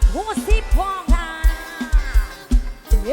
มหัวสิพองค่ะเ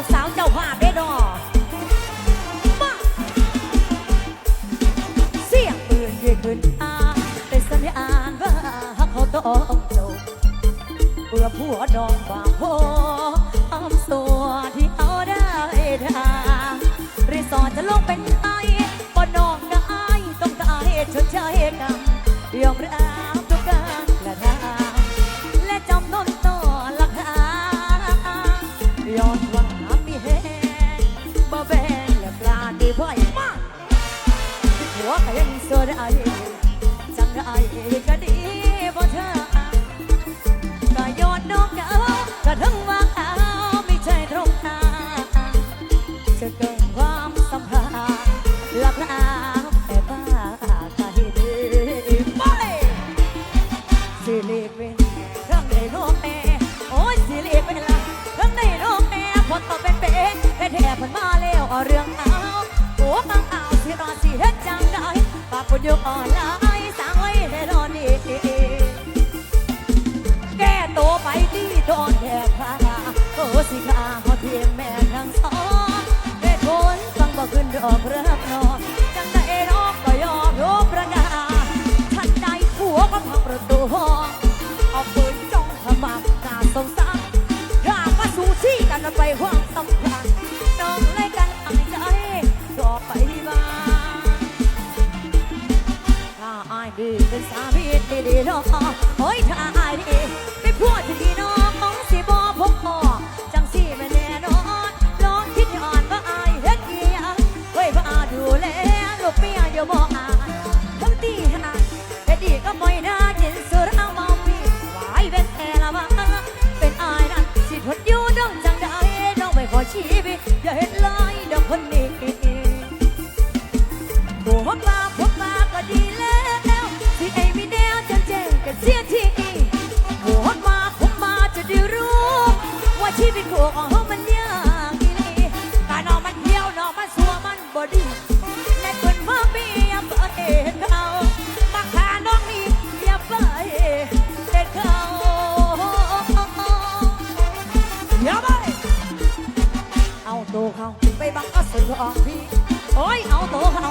ลูกสาวเจ้าหาพได้ดอมาเสียงปืนเย่ขึ้นอาแต่สัญญาณว่าเขาต้องจบเบื่อผัวดองบางโพอ้อมสัวที่เอาได้ทางรีสอร์ทจะลงเป็นไอ้บ่นองได้ต้องตายชดใช้กันยอมรับ จนอายจังอายก็ดี พูดอยู่อนลายสังไว้เน่นี่แก้ตไปที่โดนแทบพาโอสิกาหอเทียมแม่นางสอนเปทนผลฟังบอกขึ้นดอกเริ่มนอนจังได้นอกก็ยอมรบประงาทันใดผัวก็พังประตูห้องเอาปืนจ้องขมับตาสงสารด่ามาสู่ที่กันไปห้อง ดีๆเนาะค่ะโอ้ยถ้าอายดี ชีวิตคู่ของเฮามันยากอีหลีการนอนมันเที่ยวนอนมันสัวมันบ่ดีในคนมาเปียบเอ็นเขามาขาน้องนี่เบียบเอ็นเขาเยอะไปเอาตัวเขาไปบังก็สุดออกพี่โอ้ยเอาตัวเขา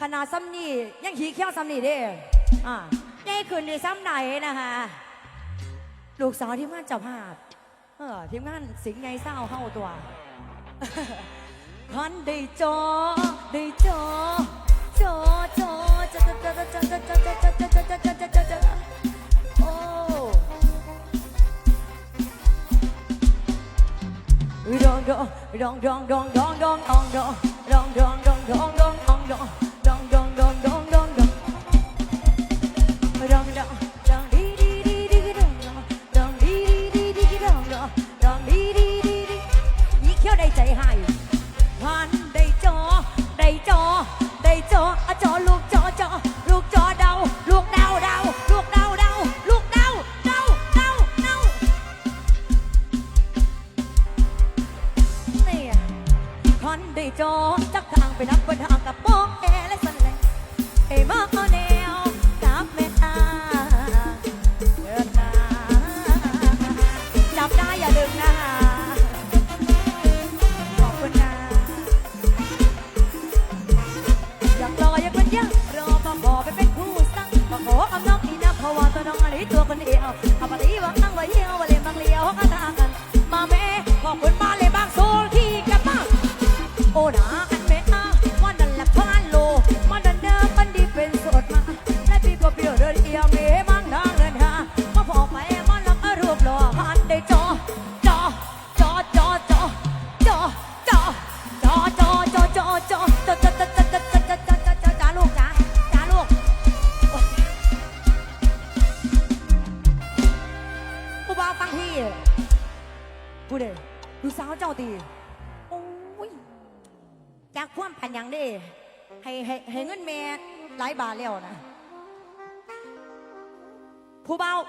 ขนาดซ้ำนี่ยังหีเขี้ยวซ้ำนี่ดิอ่าใหญ่ขึ้นดีซ้ำไหนนะคะลูกสาวที่มานจับภาพ เออทีมงานสิงไงเศร้าเฮาตัวท่านได้จอได้จอจอจอจอจอจอจอจอจอจอจอจอจอจอจอจอจอโอ้ดองดองดองดองดองดองดองดองดองดองดองดองดองดอง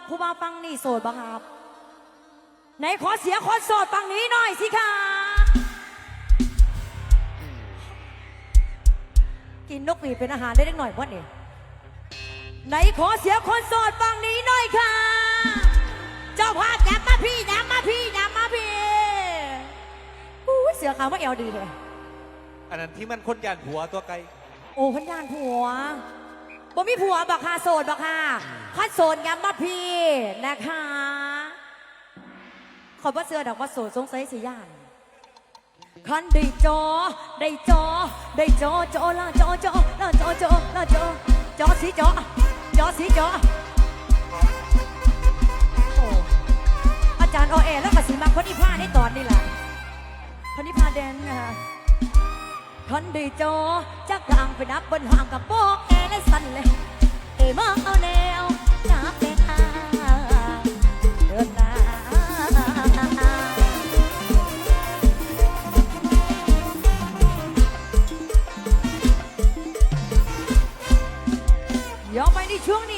ผู้บ่าวฟังนี่โสดบ้างครับไหนขอเสียคนโสดฟังนี้หน่อยสิคะกินนกหวีเป็นอาหารได้เล็กหน่อยว่าเนี่ยไหนขอเสียคนโสดฟังนี้หน่อยค่ะ เจ้าภาพอยากมาพี่อยากมาพี่อยากมาพี่อู้เสือขาวมาเอวดีเลยอันนั้นที่มันคนยานหัวตัวไกล โอ้คนยานผัวบ่มีผัวบักคาโสดบักคา คัดโสดยับมาพี่นะคะ ขอยว่าเสือดอกว่าโสดสงสัยสิย่านคันได้จอ ได้จอ ได้จอจอละจอจอละจอจอละจอจอสีจอจอสีจอโอ้อาจารย์โอเอแล้วก็สีมาคนที่ผ้าในตอนนี้แหละคนที่ผ้าแดนนะคะคันได้จอจากกลางไปนับบนห่างกับโป๊กแอร์และสันเลยเอมาเอาแนว ยอมไปในช่วงนี้